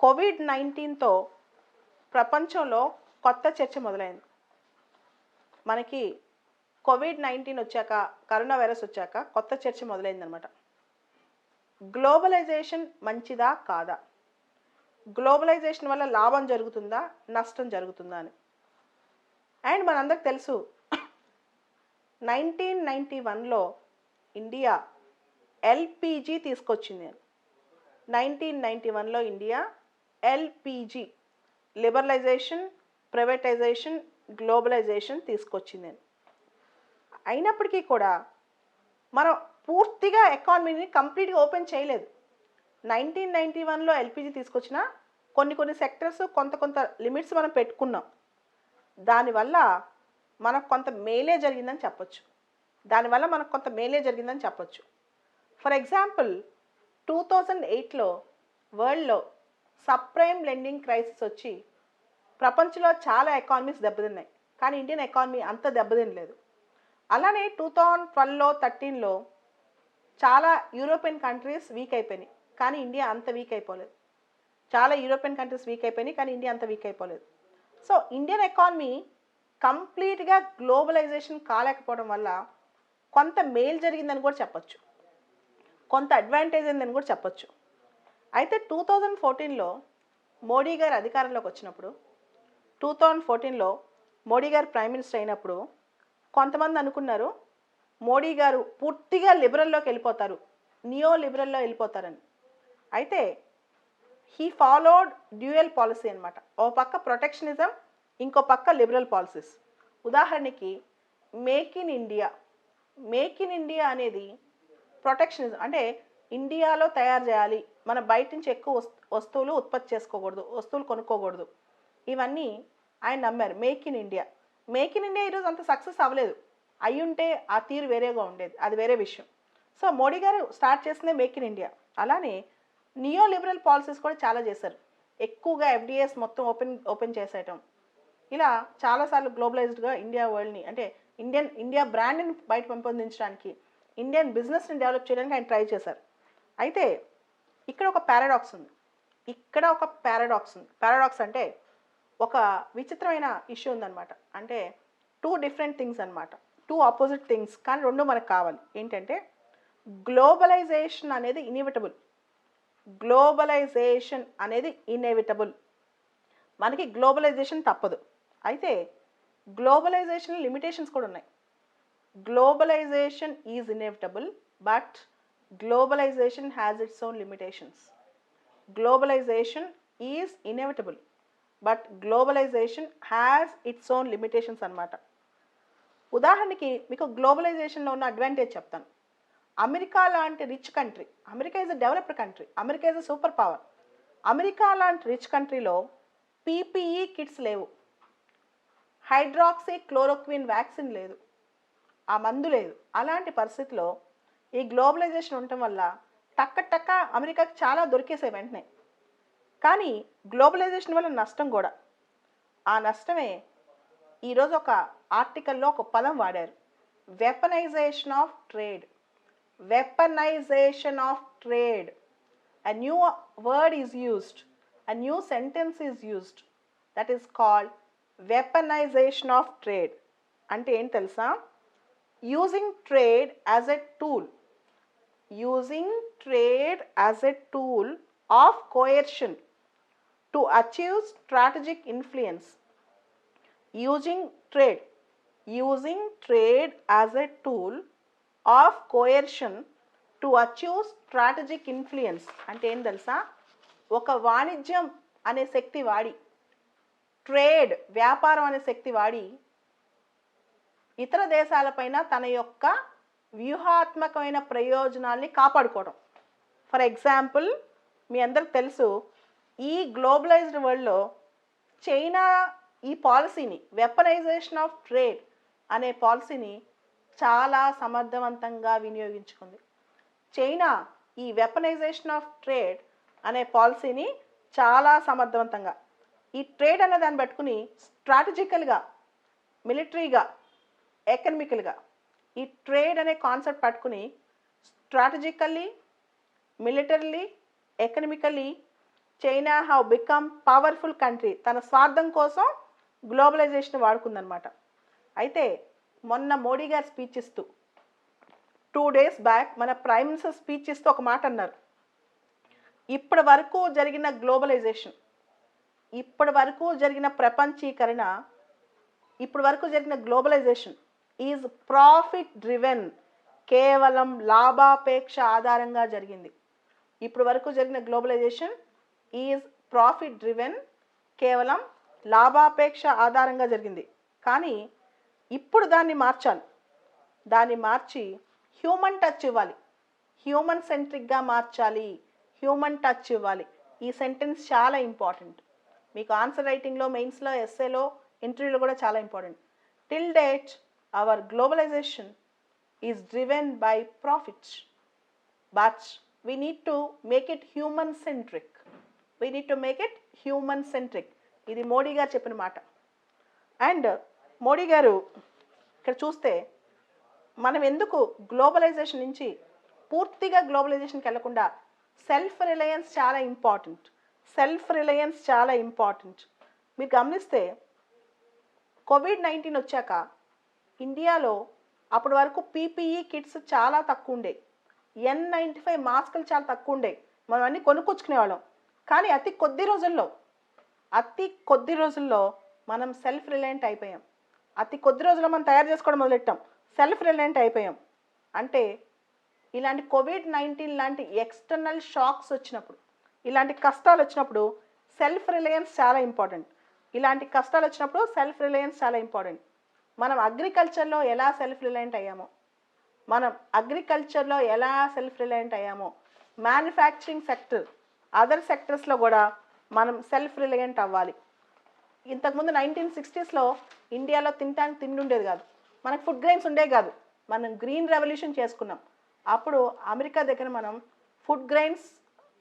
Covid నైన్టీన్తో ప్రపంచంలో కొత్త చర్చ మొదలైంది. మనకి కోవిడ్ నైన్టీన్ వచ్చాక కరోనా వైరస్ వచ్చాక కొత్త చర్చ మొదలైందనమాట గ్లోబలైజేషన్ మంచిదా కాదా? గ్లోబలైజేషన్ వల్ల లాభం జరుగుతుందా నష్టం జరుగుతుందా అని. అండ్ మనందరికి తెలుసు నైన్టీన్ నైంటీ వన్లో ఇండియా ఎల్పిజి తీసుకొచ్చింది. అని నైన్టీన్ నైంటీ వన్లో India LPG liberalisation privatisation globalisation తీసుకొచ్చింది. అయినప్పటికీ కూడా మనం పూర్తిగా ఎకానమీని కంప్లీట్గా ఓపెన్ చేయలేదు. నైన్టీన్ నైంటీ వన్లో ఎల్పిజి తీసుకొచ్చిన కొన్ని కొన్ని సెక్టర్స్ కొంత కొంత లిమిట్స్ మనం పెట్టుకున్నాం. దానివల్ల మనకు కొంత మేలే జరిగిందని చెప్పొచ్చు. దానివల్ల మనకు కొంత మేలే జరిగిందని చెప్పొచ్చు. ఫర్ ఎగ్జాంపుల్ టూ థౌజండ్ ఎయిట్లో వరల్డ్లో సప్రైమ్ లెండింగ్ క్రైసిస్ వచ్చి ప్రపంచంలో చాలా ఎకానమీస్ దెబ్బతిన్నాయి. కానీ ఇండియన్ ఎకానమీ అంత దెబ్బతినలేదు. అలానే టూ థౌజండ్ ట్వెల్వ్లో థర్టీన్లో చాలా యూరోపియన్ కంట్రీస్ వీక్ అయిపోయినాయి. కానీ ఇండియా అంత వీక్ అయిపోలేదు. చాలా యూరోపియన్ కంట్రీస్ వీక్ అయిపోయినాయి. కానీ ఇండియా అంత వీక్ అయిపోలేదు. సో ఇండియన్ ఎకానమీ కంప్లీట్గా గ్లోబలైజేషన్ కాలేకపోవడం వల్ల కొంత మేలు జరిగిందని కూడా చెప్పచ్చు. కొంత అడ్వాంటేజ్ అయిందని కూడా చెప్పొచ్చు. అయితే టూ థౌజండ్ ఫోర్టీన్లో మోడీ గారు అధికారంలోకి వచ్చినప్పుడు టూ థౌజండ్ ఫోర్టీన్లో మోడీ గారు ప్రైమ్ మినిస్టర్ అయినప్పుడు కొంతమంది అనుకున్నారు మోడీ గారు పూర్తిగా లిబరల్లోకి వెళ్ళిపోతారు నియో లిబరల్లో వెళ్ళిపోతారని. అయితే హీ ఫాలోడ్ డ్యూయల్ పాలసీ అనమాట ఓ పక్క ప్రొటెక్షనిజం ఇంకో పక్క లిబరల్ పాలసీస్ ఉదాహరణకి make in India make in India అనేది ప్రొటెక్షనిజం అంటే ఇండియాలో తయారు చేయాలి. మన బయట నుంచి ఎక్కువ వస్తు- వస్తువులు ఉత్పత్తి చేసుకోకూడదు. వస్తువులు కొనుక్కోకూడదు. ఇవన్నీ ఆయన నమ్మారు. Make in India. Make in India ఈరోజు అంత సక్సెస్ అవ్వలేదు. అయ్యుంటే ఆ తీరు వేరేగా ఉండేది. అది వేరే విషయం. సో మోడీ గారు స్టార్ట్ చేసిందే మేక్ ఇన్ ఇండియా. అలానే నియో లిబరల్ పాలసీస్ కూడా చాలా చేశారు. ఎక్కువగా ఎఫ్డిఎస్ మొత్తం ఓపెన్ ఓపెన్ చేసేయటం. ఇలా చాలాసార్లు గ్లోబలైజ్డ్గా ఇండియా వరల్డ్ని అంటే ఇండియన్ ఇండియా బ్రాండ్ని బయట పెంపొందించడానికి ఇండియన్ బిజినెస్ని డెవలప్ చేయడానికి ఆయన ట్రై చేశారు. అయితే ఇక్కడ ఒక పారాడాక్స్ ఉంది. ఇక్కడ ఒక పారాడాక్స్ ఉంది. పారాడాక్స్ అంటే ఒక విచిత్రమైన ఇష్యూ ఉందన్నమాట. అంటే టూ డిఫరెంట్ థింగ్స్ అనమాట టూ ఆపోజిట్ థింగ్స్ కానీ రెండు మనకు కావాలి. ఏంటంటే గ్లోబలైజేషన్ అనేది ఇన్ఎవిటబుల్ గ్లోబలైజేషన్ అనేది ఇన్ఎవిటబుల్ మనకి గ్లోబలైజేషన్ తప్పదు. అయితే గ్లోబలైజేషన్ లిమిటేషన్స్ కూడా ఉన్నాయి. Globalisation is inevitable but globalisation has its own limitations globalisation is inevitable but globalisation has its own limitations అన్నమాట. ఉదాహరణకి మీకు గ్లోబలైజేషన్లో ఉన్న అడ్వాంటేజ్ చెప్తాను. అమెరికా లాంటి rich country America is a developed country America is a super power America లాంటి rich కంట్రీలో PPE kits లేవు. హైడ్రాక్సీ క్లోరోక్విన్ వ్యాక్సిన్ లేదు. ఆ మందు లేదు. అలాంటి పరిస్థితిలో ఈ గ్లోబలైజేషన్ ఉండటం వల్ల టక్క టక్క అమెరికాకి చాలా దొరికేసాయి వెంటనే. కానీ గ్లోబలైజేషన్ వల్ల నష్టం కూడా. ఆ నష్టమే ఈరోజు ఒక ఆర్టికల్లో ఒక పదం వాడారు. Weaponisation of trade. Weaponisation of trade. A new word is used, a new sentence is used. That is called weaponization of trade. అంటే ఏంటి తెలుసా? Using trade as a tool using trade as a tool of coercion to achieve strategic influence using trade using trade as a tool of coercion to achieve strategic influence అంటే ఏం తెలుసా? ఒక వాణిజ్యం అనే శక్తి వాడి ట్రేడ్ వ్యాపారం అనే శక్తి వాడి ఇతర దేశాలపైన తన యొక్క వ్యూహాత్మకమైన ప్రయోజనాల్ని కాపాడుకోవడం. ఫర్ ఎగ్జాంపుల్ మీ అందరికి తెలుసు ఈ గ్లోబలైజ్డ్ వరల్డ్లో చైనా ఈ పాలసీని వెపనైజేషన్ ఆఫ్ ట్రేడ్ అనే పాలసీని చాలా సమర్థవంతంగా వినియోగించుకుంది. చైనా ఈ వెపనైజేషన్ ఆఫ్ ట్రేడ్ అనే పాలసీని చాలా సమర్థవంతంగా ఈ ట్రేడ్ అనే దాన్ని పట్టుకుని స్ట్రాటజికల్గా మిలిటరీగా ఎకనమికల్గా ఈ ట్రేడ్ అనే కాన్సెప్ట్ పట్టుకుని strategically militarily economically China have become powerful country. తన స్వార్థం కోసం గ్లోబలైజేషన్ వాడుకుందనమాట అయితే మొన్న మోడీ గారు స్పీచ్ ఇస్తూ టూ డేస్ బ్యాక్ మన ప్రైమ్ మినిస్టర్ స్పీచ్ ఇస్తూ ఒక మాట అన్నారు. ఇప్పటి వరకు జరిగిన గ్లోబలైజేషన్ ఇప్పటి వరకు జరిగిన ప్రపంచీకరణ ఇప్పటి వరకు జరిగిన గ్లోబలైజేషన్ ఈజ్ ప్రాఫిట్ డ్రివెన్ కేవలం లాభాపేక్ష ఆధారంగా జరిగింది. ఇప్పుడు వరకు జరిగిన గ్లోబలైజేషన్ ఈజ్ ప్రాఫిట్ డ్రివెన్ కేవలం లాభాపేక్ష ఆధారంగా జరిగింది. కానీ ఇప్పుడు దాన్ని మార్చాలి. దాన్ని మార్చి హ్యూమన్ టచ్ ఇవ్వాలి. హ్యూమన్ సెంట్రిక్గా మార్చాలి. హ్యూమన్ టచ్ ఇవ్వాలి. ఈ సెంటెన్స్ చాలా ఇంపార్టెంట్. మీకు ఆన్సర్ రైటింగ్లో మెయిన్స్లో ఎస్ఏలో ఇంటర్వ్యూలో కూడా చాలా important. Till date our globalisation is driven by profits but we need to make it human centric We need to make it human centric ఇది మోడీ గారు చెప్పిన మాట. అండ్ మోడీ గారు ఇక్కడ చూస్తే మనం ఎందుకు గ్లోబలైజేషన్ నుంచి పూర్తిగా గ్లోబలైజేషన్కి వెళ్ళకుండా సెల్ఫ్ రిలయన్స్ చాలా ఇంపార్టెంట్ సెల్ఫ్ రిలయన్స్ చాలా ఇంపార్టెంట్ మీరు గమనిస్తే కోవిడ్ నైన్టీన్ వచ్చాక ఇండియాలో అప్పటి వరకు పీపీఈ కిట్స్ చాలా తక్కువ ఉండే ఎన్ నైంటీ ఫైవ్ మాస్కులు చాలా తక్కువ ఉండే మనం అన్నీ కొనుక్కొచ్చుకునేవాళ్ళం. కానీ అతి కొద్ది రోజుల్లో అతి కొద్ది రోజుల్లో మనం సెల్ఫ్ రిలయంట్ అయిపోయాం. అతి కొద్ది రోజుల్లో మనం తయారు చేసుకోవడం మొదలెట్టాం. సెల్ఫ్ రిలయంట్ అయిపోయాం. అంటే ఇలాంటి కోవిడ్ నైన్టీన్ లాంటి ఎక్స్టర్నల్ షాక్స్ వచ్చినప్పుడు ఇలాంటి కష్టాలు వచ్చినప్పుడు సెల్ఫ్ రిలయన్స్ చాలా ఇంపార్టెంట్. ఇలాంటి కష్టాలు వచ్చినప్పుడు సెల్ఫ్ రిలయన్స్ చాలా ఇంపార్టెంట్. మనం అగ్రికల్చర్లో ఎలా సెల్ఫ్ రిలయంట్ అయ్యామో మనం అగ్రికల్చర్లో ఎలా సెల్ఫ్ రిలయంట్ అయ్యామో మ్యానుఫ్యాక్చరింగ్ సెక్టర్ అదర్ సెక్టర్స్లో కూడా మనం సెల్ఫ్ రిలయంట్ అవ్వాలి ఇంతకుముందు నైన్టీన్ సిక్స్టీస్లో ఇండియాలో తినడానికి తిండి ఉండేది కాదు. మనకు ఫుడ్ గ్రెయిన్స్ ఉండేవి కాదు. మనం గ్రీన్ రెవల్యూషన్ చేసుకున్నాం. అప్పుడు అమెరికా దగ్గర మనం ఫుడ్ గ్రెయిన్స్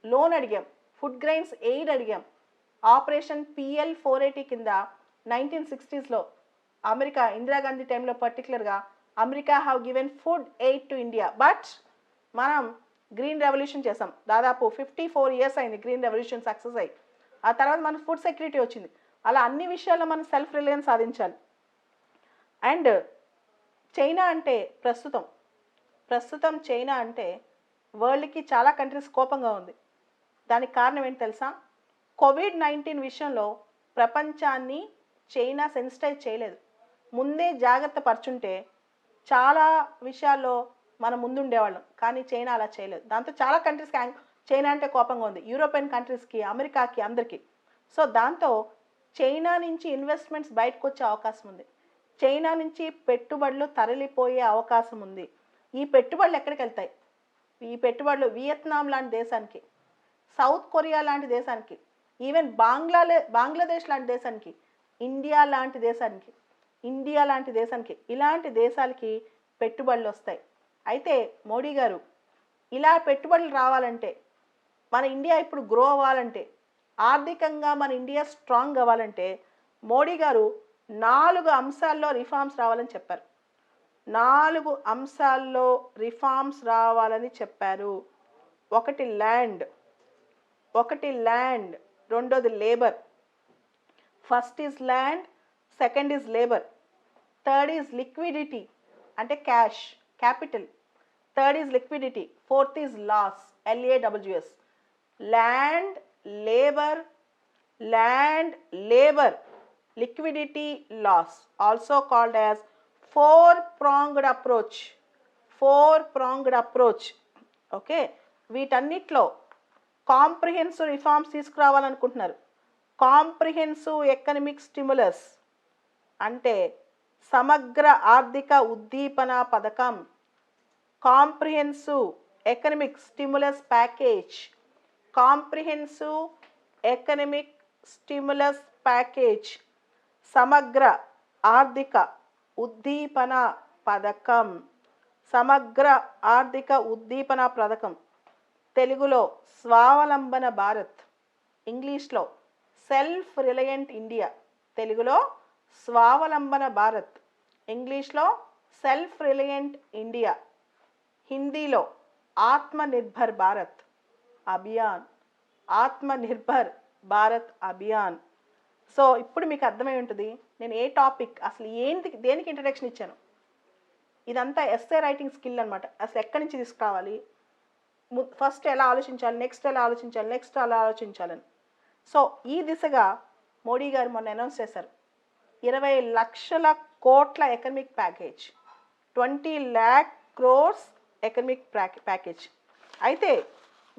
లోన్ అడిగాం. ఫుడ్ గ్రెయిన్స్ ఎయిడ్ అడిగాం. ఆపరేషన్ పిఎల్ ఫోర్ ఎయిటీ కింద నైన్టీన్ సిక్స్టీస్లో అమెరికా ఇందిరాగాంధీ టైంలో పర్టికులర్గా America have given food aid to India but మనం గ్రీన్ రెవల్యూషన్ చేసాం. దాదాపు ఫిఫ్టీ ఫోర్ ఇయర్స్ అయింది గ్రీన్ రెవల్యూషన్ సక్సెస్ అయ్యి ఆ తర్వాత మనకు ఫుడ్ సెక్యూరిటీ వచ్చింది. అలా అన్ని విషయాల్లో మనం సెల్ఫ్ రిలయన్స్ సాధించాలి. అండ్ చైనా అంటే ప్రస్తుతం ప్రస్తుతం చైనా అంటే వరల్డ్కి చాలా కంట్రీస్ కోపంగా ఉంది. దానికి కారణం ఏంటి తెలుసా? కోవిడ్ నైన్టీన్ విషయంలో ప్రపంచాన్ని చైనా సెన్సిటైజ్ చేయలేదు. ముందే జాగ్రత్త పరుచుంటే చాలా విషయాల్లో మనం ముందుండేవాళ్ళం. కానీ చైనా అలా చేయలేదు. దాంతో చాలా కంట్రీస్కి చైనా అంటే కోపంగా ఉంది. యూరోపియన్ కంట్రీస్కి అమెరికాకి అందరికీ. సో దాంతో చైనా నుంచి ఇన్వెస్ట్మెంట్స్ బయటకు వచ్చే అవకాశం ఉంది. చైనా నుంచి పెట్టుబడులు తరలిపోయే అవకాశం ఉంది. ఈ పెట్టుబడులు ఎక్కడికి వెళ్తాయి? ఈ పెట్టుబడులు వియత్నాం లాంటి దేశానికి సౌత్ కొరియా లాంటి దేశానికి ఈవెన్ బంగ్లాదే బంగ్లాదేశ్ లాంటి దేశానికి ఇండియా లాంటి దేశానికి ఇండియా లాంటి దేశానికి ఇలాంటి దేశాలకి పెట్టుబడులు వస్తాయి. అయితే మోడీ గారు ఇలా పెట్టుబడులు రావాలంటే మన ఇండియా ఇప్పుడు గ్రో అవ్వాలంటే ఆర్థికంగా మన ఇండియా స్ట్రాంగ్ అవ్వాలంటే మోడీ గారు నాలుగు అంశాల్లో రిఫార్మ్స్ రావాలని చెప్పారు. నాలుగు అంశాల్లో రిఫార్మ్స్ రావాలని చెప్పారు. ఒకటి ల్యాండ్ ఒకటి ల్యాండ్ రెండోది labour first is land second is labour third is liquidity అంటే cash capital. Third is liquidity fourth is laws L A W S land labour land labour liquidity laws also called as four pronged approach four pronged approach okay? వీటన్నిట్లో comprehensive reforms తీసుకురావాలనుకుంటున్నారు. Comprehensive economic stimulus అంటే సమగ్ర ఆర్థిక ఉద్దీపన పథకం comprehensive economic stimulus package comprehensive economic stimulus package సమగ్ర ఆర్థిక ఉద్దీపన పథకం సమగ్ర ఆర్థిక ఉద్దీపన పథకం. తెలుగులో స్వావలంబన భారత్ ఇంగ్లీష్లో సెల్ఫ్ రిలయంట్ ఇండియా తెలుగులో స్వావలంబన భారత్. ఇంగ్లీష్లో సెల్ఫ్ రిలయంట్ ఇండియా. హిందీలో ఆత్మనిర్భర్ భారత్ అభియాన్. ఆత్మనిర్భర్ భారత్ అభియాన్. సో ఇప్పుడు మీకు అర్థమై ఉంటుంది నేను ఏ టాపిక్ అసలు ఏంటి దేనికి ఇంట్రడక్షన్ ఇచ్చాను? ఇదంతా ఎస్ఏ రైటింగ్ స్కిల్ అనమాట అసలు ఎక్కడి నుంచి తీసుకురావాలి? ఫస్ట్ ఎలా ఆలోచించాలి నెక్స్ట్ ఎలా ఆలోచించాలి నెక్స్ట్ ఎలా ఆలోచించాలని. సో ఈ దిశగా మోడీ గారు మొన్న అనౌన్స్ చేశారు. ఇరవై లక్షల కోట్ల economic package. Twenty lakh crores economic package. అయితే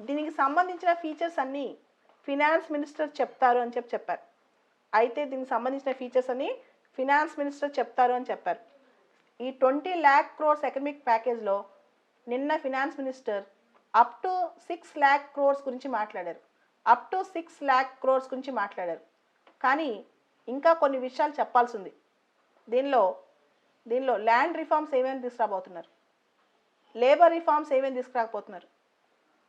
దీనికి సంబంధించిన ఫీచర్స్ అన్నీ ఫినాన్స్ మినిస్టర్ చెప్తారు అని చెప్పి చెప్పారు. అయితే దీనికి సంబంధించిన ఫీచర్స్ అని ఫినాన్స్ మినిస్టర్ చెప్తారు అని చెప్పారు. ఈ ట్వంటీ ల్యాక్ క్రోర్స్ ఎకనమిక్ ప్యాకేజ్లో నిన్న finance minister up to six lakh crores గురించి మాట్లాడారు. Up to six lakh crores గురించి మాట్లాడారు. కానీ ఇంకా కొన్ని విషయాలు చెప్పాల్సి ఉంది దీనిలో దీనిలో ల్యాండ్ రిఫార్మ్స్ ఏమేమి తీసుకురాబోతున్నారు? లేబర్ రిఫార్మ్స్ ఏమేమి తీసుకురాకపోతున్నారు?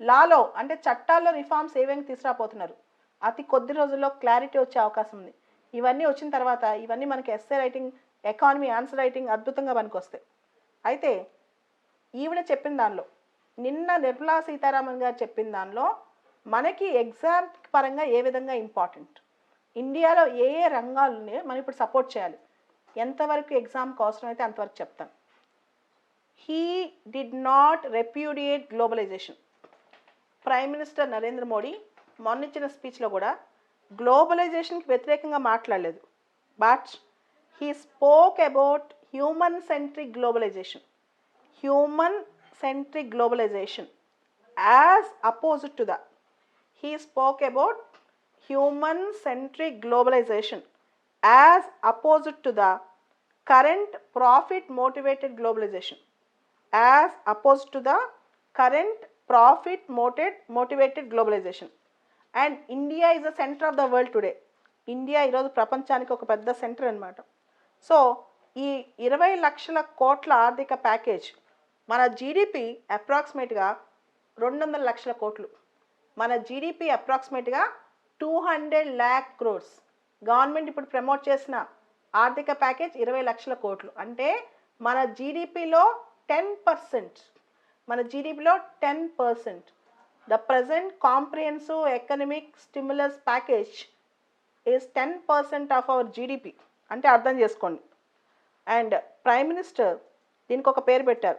లాలో అంటే చట్టాల్లో రిఫార్మ్స్ ఏమేమి తీసుకురాపోతున్నారు అతి కొద్ది రోజుల్లో క్లారిటీ వచ్చే అవకాశం ఉంది. ఇవన్నీ వచ్చిన తర్వాత ఇవన్నీ మనకి essay writing economy answer writing అద్భుతంగా పనికొస్తాయి. అయితే ఈవిడ చెప్పిన దానిలో నిన్న నిర్మలా సీతారామన్ గారు చెప్పిన దానిలో మనకి ఎగ్జామ్ పరంగా ఏ విధంగా ఇంపార్టెంట్? ఇండియాలో ఏ ఏ రంగాలని మనం ఇప్పుడు సపోర్ట్ చేయాలి? ఎంతవరకు ఎగ్జామ్కి అవసరమైతే అంతవరకు చెప్తాను he did not repudiate globalisation prime minister Narendra Modi మొన్నిచ్చిన స్పీచ్లో కూడా గ్లోబలైజేషన్కి వ్యతిరేకంగా మాట్లాడలేదు. But he spoke about human centric globalisation human centric globalisation as opposite to the he spoke about human centric globalisation as opposite to the current profit motivated globalisation as opposite to the current profit moted motivated globalisation and India is the centre of the world today India ఈరోజు ప్రపంచానికి ఒక పెద్ద centre అనమాట so ఈ ఇరవై లక్షల కోట్ల ఆర్థిక ప్యాకేజ్ మన జీడిపి అప్రాక్సిమేట్గా రెండు వందల లక్షల కోట్లు. మన జీడిపి అప్రాక్సిమేట్గా two hundred lakh crores. Government ఇప్పుడు ప్రమోట్ చేసిన ఆర్థిక ప్యాకేజ్ ఇరవై లక్షల కోట్లు. అంటే మన జీడిపిలో టెన్ పర్సెంట్. మన జీడిపిలో ten percent. The present comprehensive economic stimulus package is ten percent of our GDP. అంటే అర్థం చేసుకోండి. అండ్ ప్రైమ్ మినిస్టర్ దీనికి ఒక పేరు పెట్టారు.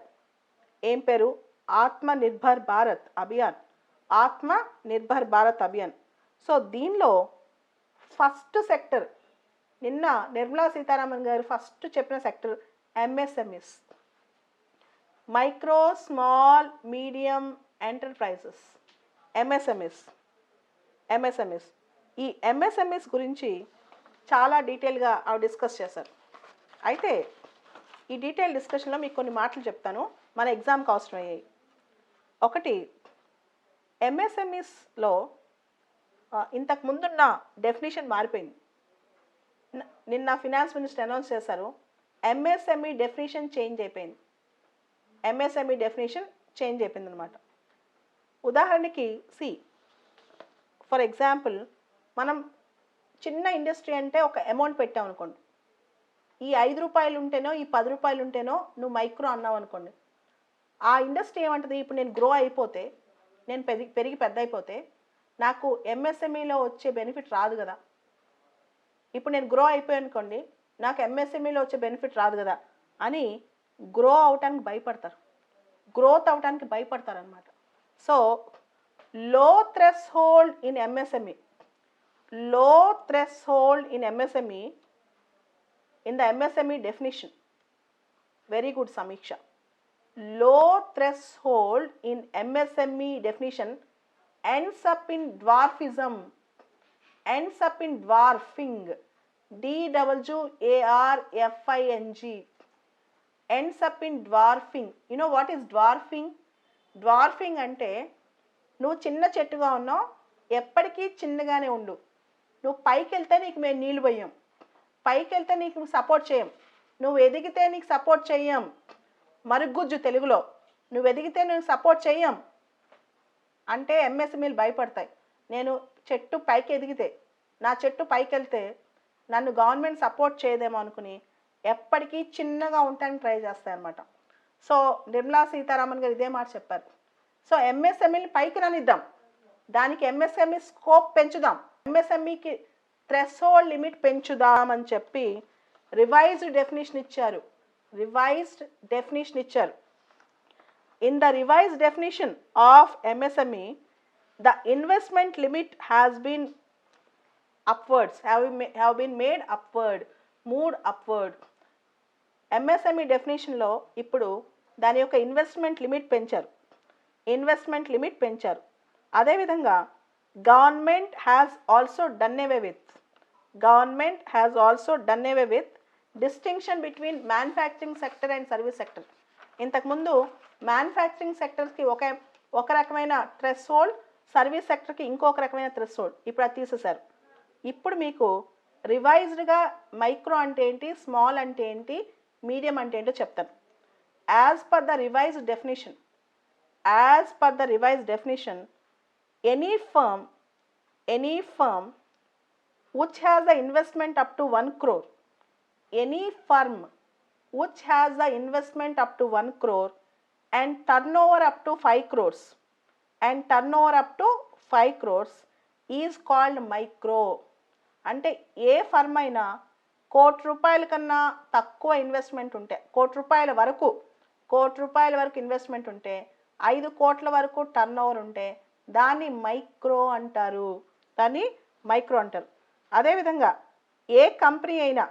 ఏం పేరు? ఆత్మ నిర్భర్ భారత్ అభియాన్. ఆత్మ నిర్భర్ భారత్ అభియాన్. సో దీనిలో ఫస్ట్ సెక్టర్ నిన్న నిర్మలా సీతారామన్ గారు ఫస్ట్ చెప్పిన sector MSMS micro small medium enterprises MSMS MSMS ఈ ఎంఎస్ఎంఎస్ గురించి చాలా డీటెయిల్గా ఆవిడ డిస్కస్ చేశారు. అయితే ఈ డీటెయిల్ డిస్కషన్లో మీకు కొన్ని మాటలు చెప్తాను. మన ఎగ్జామ్కి అవసరమయ్యాయి. ఒకటి ఎంఎస్ఎంఈస్లో ఇంతకు ముందున్న డెఫినేషన్ మారిపోయింది. నిన్న ఫినాన్స్ మినిస్టర్ అనౌన్స్ చేశారు ఎంఎస్ఎంఈ డెఫినేషన్ చేంజ్ అయిపోయింది. ఎంఎస్ఎంఈ డెఫినేషన్ చేంజ్ అయిపోయింది అనమాట ఉదాహరణకి సి ఫర్ ఎగ్జాంపుల్ మనం చిన్న ఇండస్ట్రీ అంటే ఒక అమౌంట్ పెట్టాం అనుకోండి. ఈ ఐదు రూపాయలు ఉంటేనో ఈ పది రూపాయలు ఉంటేనో నువ్వు మైక్రో అన్నావు అనుకోండి. ఆ ఇండస్ట్రీ ఏమంటుంది? ఇప్పుడు నేను గ్రో అయిపోతే నేను పెరిగి పెరిగి పెద్ద అయిపోతే నాకు ఎంఎస్ఎంఈలో వచ్చే బెనిఫిట్ రాదు కదా. ఇప్పుడు నేను గ్రో అయిపోయాను అనుకోండి నాకు ఎంఎస్ఎంఈలో వచ్చే బెనిఫిట్ రాదు కదా అని గ్రో అవటానికి భయపడతారు. గ్రోత్ అవటానికి భయపడతారు అనమాట so low థ్రెస్ hold in MSME low threshold in MSME in the MSME definition very good సమీక్ష. Low threshold in MSME definition ends up in dwarfism, ends up in dwarfing. D W A R F I N G. Ends up in dwarfing. You know what is dwarfing? అంటే నువ్వు చిన్న చెట్టుగా ఉన్నావు ఎప్పటికీ చిన్నగానే ఉండు నువ్వు పైకి వెళ్తే నీకు మేము నీళ్ళు పోయాం పైకి వెళ్తే నీకు సపోర్ట్ చేయం నువ్వు ఎదిగితే నీకు సపోర్ట్ చెయ్యం మరుగుజ్జు తెలుగులో నువ్వు ఎదిగితే నువ్వు సపోర్ట్ చెయ్యం అంటే ఎంఎస్ఎంఈలు భయపడతాయి. నేను చెట్టు పైకి ఎదిగితే నా చెట్టు పైకి వెళ్తే నన్ను గవర్నమెంట్ సపోర్ట్ చేయదేమో అనుకుని ఎప్పటికీ చిన్నగా ఉండటానికి ట్రై చేస్తాయి అనమాట సో నిర్మలా సీతారామన్ గారు ఇదే మాట చెప్పారు. సో ఎంఎస్ఎంఈని పైకి రానిద్దాం. దానికి ఎంఎస్ఎంఈ స్కోప్ పెంచుదాం. ఎంఎస్ఎంఈకి థ్రెషోల్డ్ లిమిట్ పెంచుదాం అని చెప్పి రివైజ్డ్ డెఫినేషన్ ఇచ్చారు. రివైజ్డ్ డెఫినేషన్ ఇచ్చారు. In the revised definition of MSME, the investment limit has been upwards, have, been ma- have been made upward, moved upward. MSME డెఫినేషన్లో ఇప్పుడు దాని యొక్క ఇన్వెస్ట్మెంట్ లిమిట్ పెంచారు. ఇన్వెస్ట్మెంట్ లిమిట్ పెంచారు. అదేవిధంగా government has also done away with government has also done away with distinction between manufacturing sector and service sector ఇంతకుముందు manufacturing సెక్టర్స్కి ఒక ఒక రకమైన థ్రెస్ హోల్డ్ సర్వీస్ సెక్టర్కి ఇంకొక రకమైన థ్రెస్ హోల్డ్ ఇప్పుడు అది తీసేశారు. ఇప్పుడు మీకు రివైజ్డ్గా మైక్రో అంటే ఏంటి స్మాల్ అంటే ఏంటి మీడియం అంటే ఏంటో చెప్తాను. As per the revised definition as per the revised definition any firm any firm which has the investment up to 1 crore any firm which has the investment up to 1 crore and turnover up to 5 crores. And turnover up to 5 crores is called micro అంటే ఏ firm అయినా కోటి రూపాయల కన్నా తక్కువ investment ఉంటే కోటి రూపాయల వరకు కోటి రూపాయల వరకు ఇన్వెస్ట్మెంట్ ఉంటే ఐదు కోట్ల వరకు టర్న్ ఓవర్ ఉంటే దాన్ని మైక్రో అంటారు. దాన్ని మైక్రో అంటారు. అదేవిధంగా ఏ కంపెనీ అయినా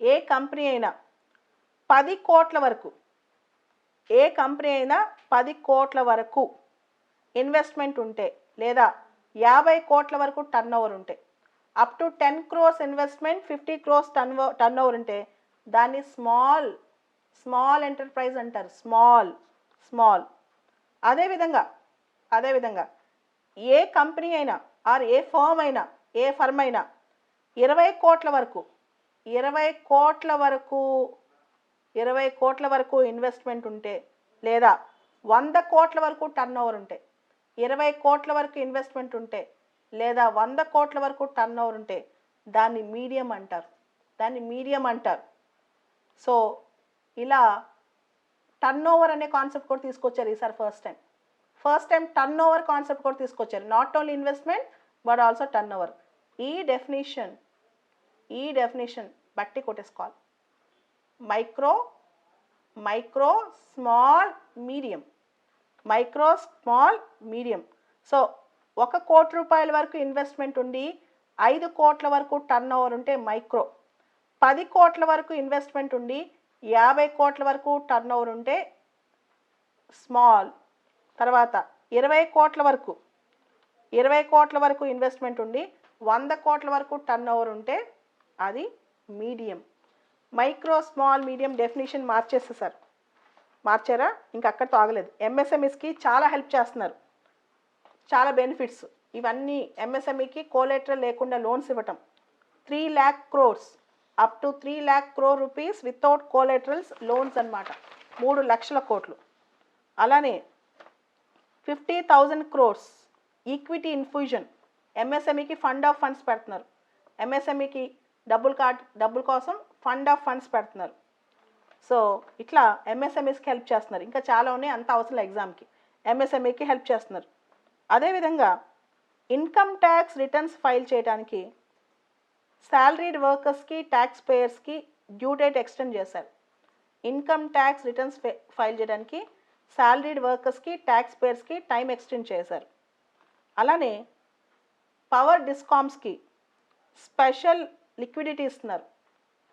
ఏ కంపెనీ అయినా పది కోట్ల వరకు ఏ కంపెనీ అయినా పది కోట్ల వరకు ఇన్వెస్ట్మెంట్ ఉంటే లేదా యాభై కోట్ల వరకు టర్న్ ఓవర్ ఉంటే up to ten crores investment fifty crores turn turnover ఉంటే దాన్ని స్మాల్ స్మాల్ ఎంటర్ప్రైజ్ అంటారు. స్మాల్ స్మాల్ అదేవిధంగా అదేవిధంగా ఏ కంపెనీ అయినా ఆర్ ఏ ఫర్మ్ అయినా ఏ ఫర్మ్ అయినా ఇరవై కోట్ల వరకు ఇరవై కోట్ల వరకు ఇరవై కోట్ల వరకు ఇన్వెస్ట్మెంట్ ఉంటే లేదా వంద కోట్ల వరకు టర్న్ ఓవర్ ఉంటే ఇరవై కోట్ల వరకు ఇన్వెస్ట్మెంట్ ఉంటే లేదా వంద కోట్ల వరకు టర్న్ ఓవర్ ఉంటే దాన్ని మీడియం అంటారు. దాన్ని మీడియం అంటారు. సో ఇలా టర్న్ ఓవర్ అనే కాన్సెప్ట్ కూడా తీసుకొచ్చారు ఈసారి first time first time turnover concept కూడా తీసుకొచ్చారు. Not only investment but also turnover ఈ డెఫినేషన్ ఈ డెఫినేషన్ బట్టి కొట్టేసుకోవాలి. Micro micro small medium. Micro small medium. So ఒక కోటి రూపాయల వరకు ఇన్వెస్ట్మెంట్ ఉండి ఐదు కోట్ల వరకు టర్న్ ఓవర్ ఉంటే మైక్రో. పది కోట్ల వరకు ఇన్వెస్ట్మెంట్ ఉండి యాభై కోట్ల వరకు టర్న్ ఓవర్ ఉంటే స్మాల్. తర్వాత ఇరవై కోట్ల వరకు ఇరవై కోట్ల వరకు ఇన్వెస్ట్మెంట్ ఉండి వంద కోట్ల వరకు టర్న్ ఓవర్ ఉంటే అది medium. Micro small medium definition మార్చేసేసారు మార్చారా? ఇంకా అక్కడ తాగలేదు ఎంఎస్ఎంఈస్కి చాలా హెల్ప్ చేస్తున్నారు. చాలా బెనిఫిట్స్. ఇవన్నీ ఎంఎస్ఎంఈకి కోలేటరల్ లేకుండా లోన్స్ ఇవ్వటం. Three lakh crores. Up to three lakh crore rupees without collaterals loans అన్నమాట. మూడు లక్షల కోట్లు. అలానే fifty thousand crores equity infusion. ఎంఎస్ఎంఈకి fund of funds పెడుతున్నారు. ఎంఎస్ఎంఈకి డబ్బులు కార్డ్ డబ్బుల కోసం ఫండ్ ఆఫ్ ఫండ్స్ పెడుతున్నారు. సో ఇట్లా ఎంఎస్ఎంఈస్కి హెల్ప్ చేస్తున్నారు. ఇంకా చాలా ఉన్నాయి అంత అవసరం ఎగ్జామ్కి ఎంఎస్ఎంఈకి హెల్ప్ చేస్తున్నారు. అదేవిధంగా ఇన్కమ్ ట్యాక్స్ రిటర్న్స్ ఫైల్ చేయడానికి శాలరీడ్ వర్కర్స్కి ట్యాక్స్ పేయర్స్కి డ్యూ డేట్ ఎక్స్టెండ్ చేశారు. ఇన్కమ్ ట్యాక్స్ రిటర్న్స్ ఫైల్ చేయడానికి శాలరీడ్ వర్కర్స్కి ట్యాక్స్ పేయర్స్కి టైం ఎక్స్టెండ్ చేశారు. అలానే పవర్ డిస్కామ్స్కి స్పెషల్ లిక్విడిటీ ఇస్తున్నారు.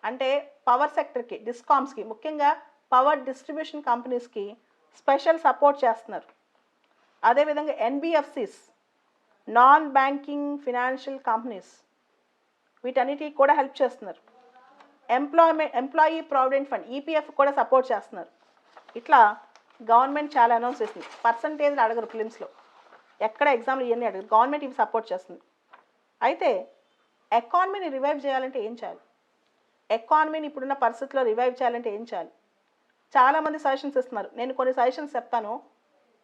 అంటే పవర్ సెక్టర్కి డిస్కామ్స్కి ముఖ్యంగా పవర్ డిస్ట్రిబ్యూషన్ కంపెనీస్కి స్పెషల్ సపోర్ట్ చేస్తున్నారు. అదేవిధంగా NBFCs non banking financial companies వీటన్నిటికి కూడా హెల్ప్ చేస్తున్నారు. Employment employee provident fund EPF కూడా సపోర్ట్ చేస్తున్నారు. ఇట్లా గవర్నమెంట్ చాలా అనౌన్స్ చేసింది. పర్సంటేజ్లు అడగరు ఫిలిమ్స్లో ఎక్కడ ఎగ్జామ్లు ఇవన్నీ అడగరు. గవర్నమెంట్ ఇవి సపోర్ట్ చేస్తుంది. అయితే ఎకానమీని రివైవ్ చేయాలంటే ఏం చేయాలి? ఎకానమీని ఇప్పుడున్న పరిస్థితిలో రివైవ్ చేయాలంటే ఏం చేయాలి? చాలామంది సజెషన్స్ ఇస్తున్నారు. నేను కొన్ని సజెషన్స్ చెప్తాను.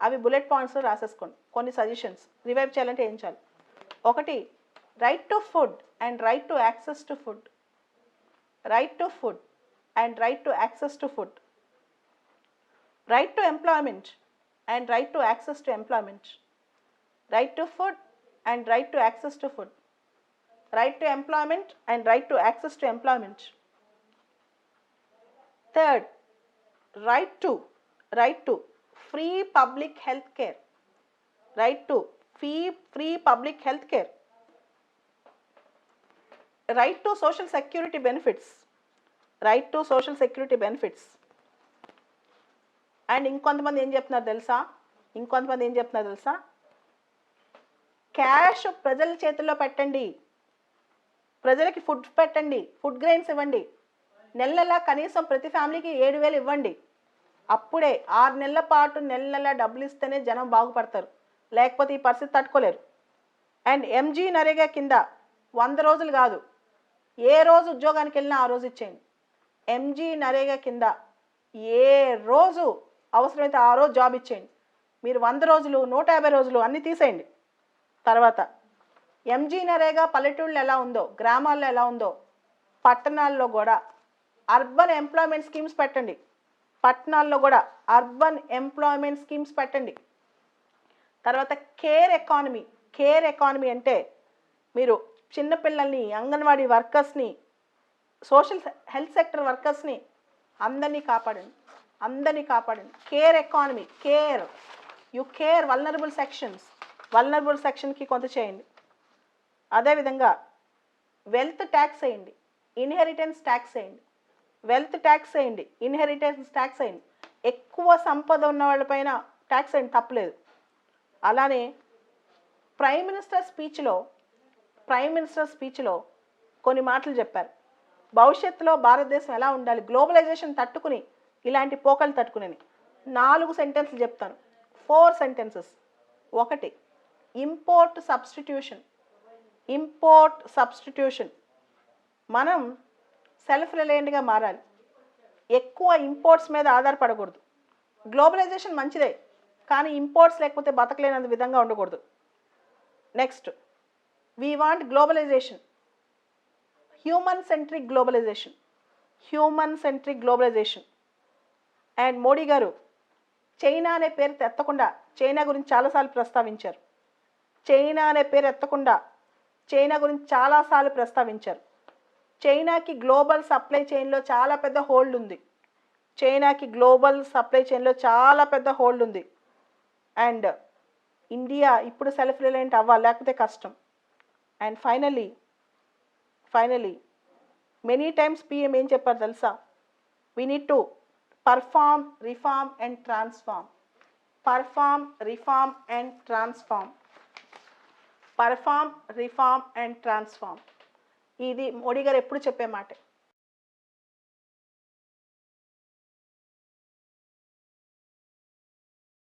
అవి బుల్లెట్ పాయింట్స్లో రాసేసుకోండి. కొన్ని సజెషన్స్ రివైవ్ చేయాలంటే ఏం చేయాలి? ఒకటి right to food and right to access to food right to food and right to access to food right to employment and right to access to employment right to food and right to access to food right to employment and right to access to employment third right to right to free public health care right to free free public health care right to social security benefits right to social security benefits and ఇంకొంతమంది ఏం చెప్తున్నారు తెలుసా? ఇంకొంతమంది ఏం చెప్తున్నారు తెలుసా? Cash ప్రజల చేతిలో పెట్టండి. ప్రజలకి ఫుడ్ పెట్టండి ఫుడ్ గ్రెయిన్స్ ఇవ్వండి. నెల నెల కనీసం ప్రతి ఫ్యామిలీకి ఏడు వేలు ఇవ్వండి. అప్పుడే ఆరు నెలల పాటు నెల నెల డబ్బులు ఇస్తేనే జనం బాగుపడతారు. లేకపోతే ఈ పరిస్థితి తట్టుకోలేరు. అండ్ ఎంజీ నరేగా కింద వంద రోజులు కాదు. ఏ రోజు ఉద్యోగానికి వెళ్ళినా ఆ రోజు ఇచ్చేయండి. ఎంజీ నరేగా కింద ఏ రోజు అవసరమైతే ఆ రోజు జాబ్ ఇచ్చేయండి. మీరు వంద రోజులు నూట యాభై రోజులు అన్నీ తీసేయండి. తర్వాత ఎంజీ నరేగా పల్లెటూళ్ళు ఎలా ఉందో గ్రామాల్లో ఎలా ఉందో పట్టణాల్లో కూడా అర్బన్ ఎంప్లాయ్మెంట్ స్కీమ్స్ పెట్టండి. పట్టణాల్లో కూడా అర్బన్ ఎంప్లాయ్మెంట్ స్కీమ్స్ పెట్టండి. తర్వాత కేర్ ఎకానమీ కేర్ ఎకానమీ అంటే మీరు చిన్నపిల్లల్ని అంగన్వాడీ వర్కర్స్ని సోషల్ హెల్త్ సెక్టర్ వర్కర్స్ని అందరినీ కాపాడండి. అందరినీ కాపాడండి. Care economy care you care vulnerable sections vulnerable సెక్షన్కి కొంత చేయండి. అదేవిధంగా వెల్త్ ట్యాక్స్ వేయండి ఇన్హెరిటెన్స్ ట్యాక్స్ వేయండి వెల్త్ ట్యాక్స్ వేయండి ఇన్హెరిటెన్స్ ట్యాక్స్ వేయండి. ఎక్కువ సంపద ఉన్న వాళ్ళపైన ట్యాక్స్ వేయండి తప్పలేదు. అలానే ప్రైమ్ మినిస్టర్ స్పీచ్లో ప్రైమ్ మినిస్టర్ స్పీచ్లో కొన్ని మాటలు చెప్పారు. భవిష్యత్తులో భారతదేశం ఎలా ఉండాలి? గ్లోబలైజేషన్ తట్టుకుని ఇలాంటి పోకలు తట్టుకుని నాలుగు సెంటెన్స్లు చెప్తాను. ఫోర్ సెంటెన్సెస్ ఒకటి ఇంపోర్ట్ సబ్స్టిట్యూషన్ ఇంపోర్ట్ సబ్స్టిట్యూషన్. మనం సెల్ఫ్ రిలయంట్గా మారాలి. ఎక్కువ ఇంపోర్ట్స్ మీద ఆధారపడకూడదు. గ్లోబలైజేషన్ మంచిదే కానీ ఇంపోర్ట్స్ లేకపోతే బతకలేనంత విధంగా ఉండకూడదు. Next we want globalization human centric globalization human centric globalization and Modi గారు చైనా అనే పేరు ఎత్తకుండా చైనా గురించి చాలాసార్లు ప్రస్తావించారు. చైనా అనే పేరు ఎత్తకుండా చైనా గురించి చాలాసార్లు ప్రస్తావించారు. చైనాకి గ్లోబల్ సప్లై చైన్లో చాలా పెద్ద హోల్డ్ ఉంది. చైనాకి గ్లోబల్ సప్లై చైన్లో చాలా పెద్ద హోల్డ్ ఉంది. అండ్ ఇండియా ఇప్పుడు సెల్ఫ్ రిలయంట్ అవ్వాలి లేకపోతే కష్టం. And finally finally many times PM ఏం చెప్పారు తెలుసా? We need to perform reform and transform perform reform and transform perform reform and transform ఇది మోడీ గారు ఎప్పుడు చెప్పే మాట.